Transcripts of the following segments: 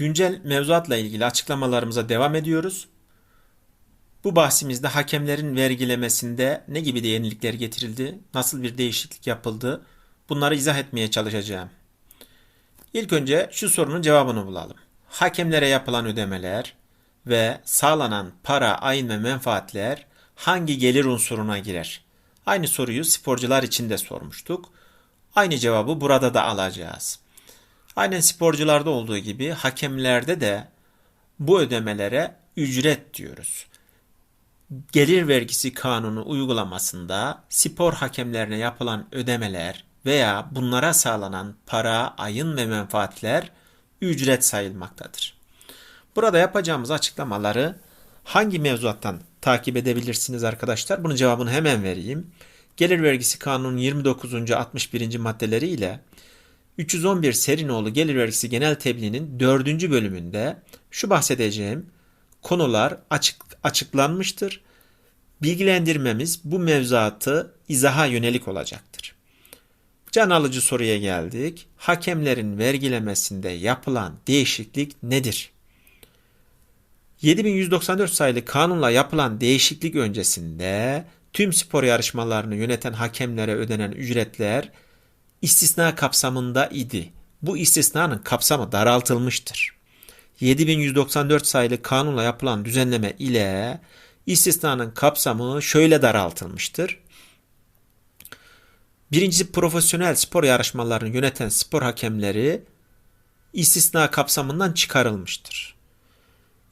Güncel mevzuatla ilgili açıklamalarımıza devam ediyoruz. Bu bahsimizde hakemlerin vergilemesinde ne gibi de yenilikler getirildi, nasıl bir değişiklik yapıldı bunları izah etmeye çalışacağım. İlk önce şu sorunun cevabını bulalım. Hakemlere yapılan ödemeler ve sağlanan para, ayın ve menfaatler hangi gelir unsuruna girer? Aynı soruyu sporcular için de sormuştuk. Aynı cevabı burada da alacağız. Aynen sporcularda olduğu gibi hakemlerde de bu ödemelere ücret diyoruz. Gelir vergisi kanunu uygulamasında spor hakemlerine yapılan ödemeler veya bunlara sağlanan para, ayın ve menfaatler ücret sayılmaktadır. Burada yapacağımız açıklamaları hangi mevzuattan takip edebilirsiniz arkadaşlar? Bunun cevabını hemen vereyim. Gelir vergisi kanunun 29. 61. maddeleri ile 311 Serinoğlu Gelir Vergisi Genel Tebliğinin 4. bölümünde şu bahsedeceğim konular açık, açıklanmıştır. Bilgilendirmemiz bu mevzuatı izaha yönelik olacaktır. Can alıcı soruya geldik. Hakemlerin vergilemesinde yapılan değişiklik nedir? 7194 sayılı kanunla yapılan değişiklik öncesinde tüm spor yarışmalarını yöneten hakemlere ödenen ücretler istisna kapsamında idi. Bu istisnanın kapsamı daraltılmıştır. 7194 sayılı kanunla yapılan düzenleme ile istisnanın kapsamı şöyle daraltılmıştır. Birincisi profesyonel spor yarışmalarını yöneten spor hakemleri istisna kapsamından çıkarılmıştır.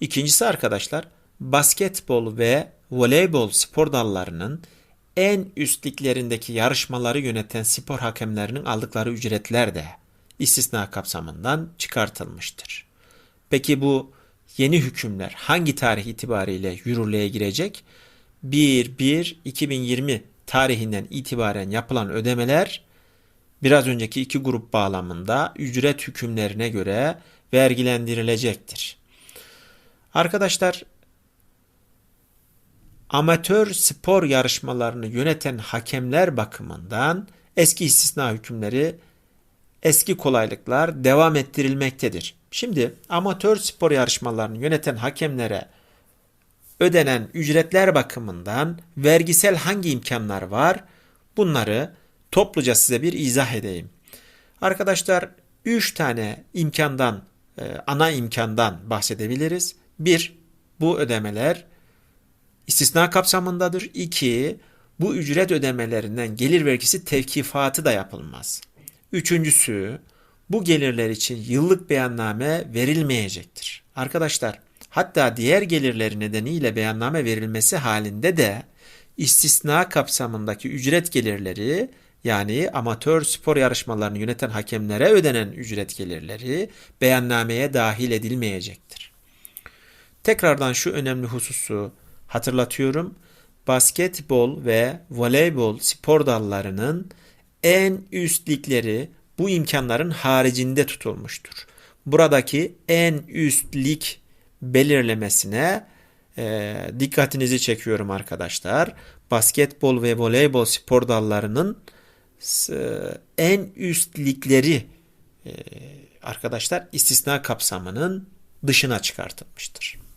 İkincisi arkadaşlar basketbol ve voleybol spor dallarının en üst liglerindeki yarışmaları yöneten spor hakemlerinin aldıkları ücretler de istisna kapsamından çıkartılmıştır. Peki bu yeni hükümler hangi tarih itibariyle yürürlüğe girecek? 1-1-2020 tarihinden itibaren yapılan ödemeler biraz önceki iki grup bağlamında ücret hükümlerine göre vergilendirilecektir. Arkadaşlar amatör spor yarışmalarını yöneten hakemler bakımından eski istisna hükümleri, eski kolaylıklar devam ettirilmektedir. Şimdi amatör spor yarışmalarını yöneten hakemlere ödenen ücretler bakımından vergisel hangi imkanlar var? Bunları topluca size bir izah edeyim. Arkadaşlar 3 tane imkandan, e, ana imkandan bahsedebiliriz. 1. Bu ödemeler istisna kapsamındadır. 2. Bu ücret ödemelerinden gelir vergisi tevkifatı da yapılmaz. Üçüncüsü, bu gelirler için yıllık beyanname verilmeyecektir. Arkadaşlar, hatta diğer gelirleri nedeniyle beyanname verilmesi halinde de istisna kapsamındaki ücret gelirleri yani amatör spor yarışmalarını yöneten hakemlere ödenen ücret gelirleri beyannameye dahil edilmeyecektir. Tekrardan şu önemli hususu hatırlatıyorum. Basketbol ve voleybol spor dallarının en üst ligleri bu imkanların haricinde tutulmuştur. Buradaki en üst lig belirlemesine e, dikkatinizi çekiyorum arkadaşlar. Basketbol ve voleybol spor dallarının e, en üst ligleri e, arkadaşlar istisna kapsamının dışına çıkartılmıştır.